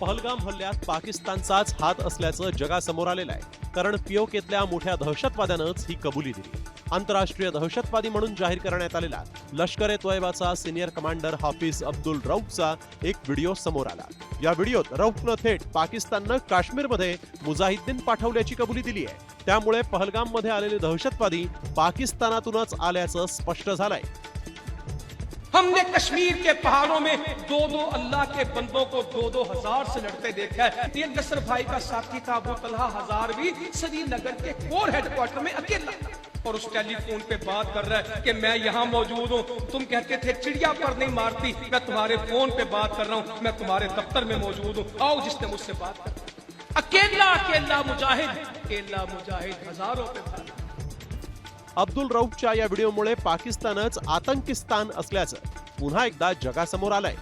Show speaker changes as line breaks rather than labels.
पहलगाम हल्ल्यात पाकिस्तानचाच हात असल्याचं जगासमोर आलेलं आहे. कारण पिओकेतल्या मोठ्या दहशतवाद्यानंच ही कबुली दिली. आंतरराष्ट्रीय दहशतवादी म्हणून जाहीर करण्यात आलेला लष्कर ए तोयबाचा सिनियर कमांडर हाफिज अब्दुल रौफचा एक व्हिडिओ समोर आला. या व्हिडिओत रौफनं थेट पाकिस्ताननं काश्मीरमध्ये मुजाहिद्दीन पाठवल्याची कबुली दिली आहे. त्यामुळे पहलगाममध्ये आलेले दहशतवादी पाकिस्तानातूनच आल्याचं स्पष्ट झालंय.
ہم نے کشمیر کے پہاڑوں میں دو دو اللہ کے بندوں کو دو دو ہزار سے لڑتے دیکھا ہے۔ یہ نصر بھائی کا ساتھی تھا، ابو طلحہ ہزار بھی۔ سری نگر کے کور ہیڈ کوارٹر میں اکیلا۔ اور اس ٹیلی فون پہ بات کر رہا ہے کہ میں یہاں موجود ہوں۔ تم کہتے تھے، چڑیا پر نہیں مارتی۔ میں تمہارے فون پہ بات کر رہا ہوں۔ میں تمہارے دفتر میں موجود ہوں۔ آؤ، جس نے مجھ سے بات کر۔ اکیلا اکیلا مجاہد اکیلا مجاہد ہزاروں پہ بات۔
अब्दुल रौफच्या या व्हिडिओमुळे पाकिस्तानच आतंकिस्तान असल्याचं पुन्हा एकदा जगासमोर आलंय.